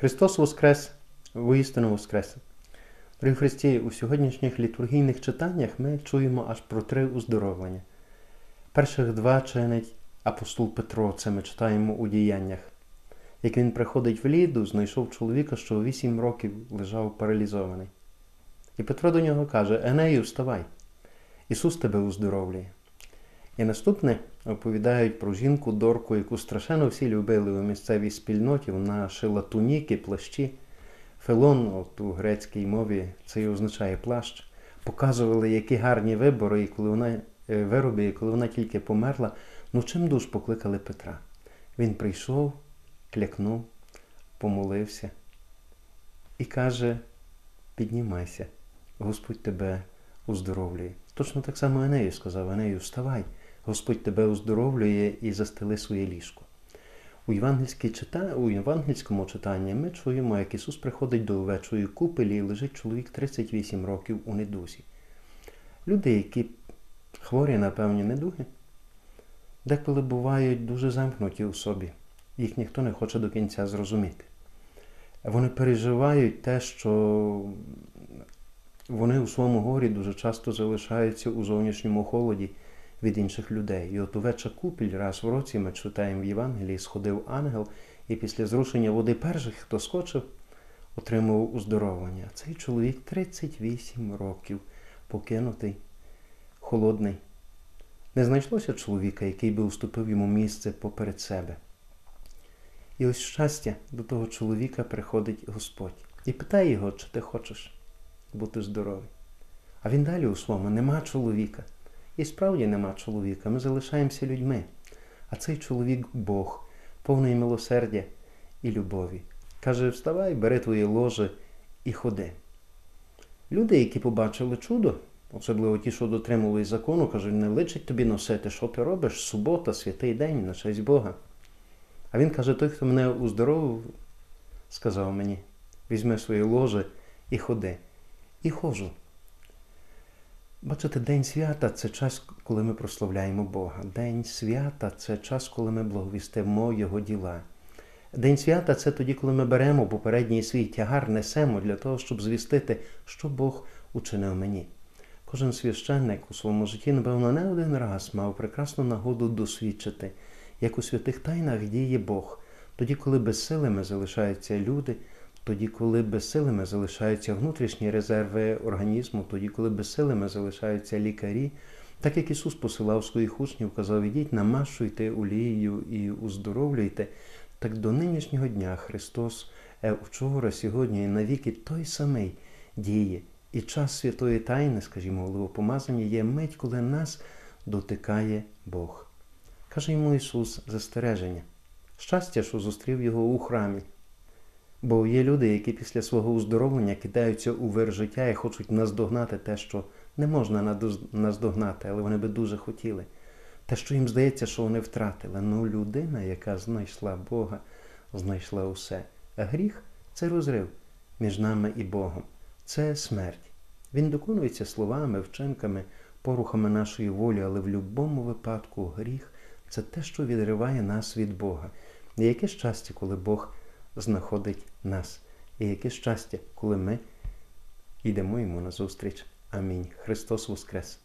Христос Воскрес, воістину Воскрес. Дорогі Христі, у сьогоднішніх літургійних читаннях ми чуємо аж про три уздоровлення. Перших два чинить апостол Петро, це ми читаємо у діяннях. Як він приходить в ліду, знайшов чоловіка, що вісім років лежав паралізований. І Петро до нього каже: Енею, вставай! Ісус тебе уздоровлює. І наступне оповідають про жінку Дорку, яку страшенно всі любили у місцевій спільноті. Вона шила туніки, плащі. Фелон, от у грецькій мові це і означає плащ. Показували, які гарні вибори, і коли вона е, вироби, і коли вона тільки померла, ну чим душ покликали Петра. Він прийшов, клякнув, помолився і каже: піднімайся, Господь тебе уздоровлює. Точно так само Енею сказав, Енею, вставай, Господь тебе уздоровлює і застели своє ліжко. У євангельському читанні ми чуємо, як Ісус приходить до овечої купелі і лежить чоловік 38 років у недузі. Люди, які хворі на певні недуги, деколи бувають дуже замкнуті у собі, їх ніхто не хоче до кінця зрозуміти. Вони переживають те, що вони у своєму горі дуже часто залишаються у зовнішньому холоді від інших людей. І от овеча купіль раз в році ми читаємо в Євангелії, сходив ангел, і після зрушення води перших, хто скочив, отримав уздоровлення. Цей чоловік 38 років покинутий, холодний. Не знайшлося чоловіка, який би уступив йому місце поперед себе. І ось щастя до того чоловіка приходить Господь і питає його, чи ти хочеш бути здоровий. А він далі у своєму нема чоловіка. І справді нема чоловіка. Ми залишаємося людьми. А цей чоловік Бог, повний милосердя і любові. Каже: вставай, бери твоє ложе і ходи. Люди, які побачили чудо, особливо ті, що дотримували закону, кажуть, не личить тобі носити, що ти робиш, субота, святий день, на честь Бога. А він каже: той, хто мене уздоровив, сказав мені, візьми своє ложе і ходи. І хожу. Бачите, День свята це час, коли ми прославляємо Бога. День свята це час, коли ми благовістимо Його діла. День свята це тоді, коли ми беремо попередній свій тягар, несемо для того, щоб звістити, що Бог учинив мені. Кожен священник у своєму житті, напевно, не один раз мав прекрасну нагоду досвідчити, як у святих тайнах діє Бог, тоді, коли безсилими залишаються люди. Тоді, коли безсилими залишаються внутрішні резерви організму, тоді, коли безсилими залишаються лікарі, так як Ісус посилав своїх учнів, казав, ідіть, намашуйте олією і уздоровлюйте, так до нинішнього дня Христос е, вчора, сьогодні і навіки той самий діє. І час святої тайни, скажімо, головопомазання, є мить, коли нас дотикає Бог. Каже йому Ісус застереження. Щастя, що зустрів його у храмі. Бо є люди, які після свого уздоровлення кидаються у вир життя і хочуть наздогнати те, що не можна наздогнати, але вони би дуже хотіли. Те, що їм здається, що вони втратили. Ну, людина, яка знайшла Бога, знайшла усе. А гріх це розрив між нами і Богом. Це смерть. Він доконується словами, вчинками, порухами нашої волі, але в будь-якому випадку гріх це те, що відриває нас від Бога. І яке щастя, коли Бог знаходить нас. І яке щастя, коли ми йдемо йому назустріч. Амінь. Христос Воскрес!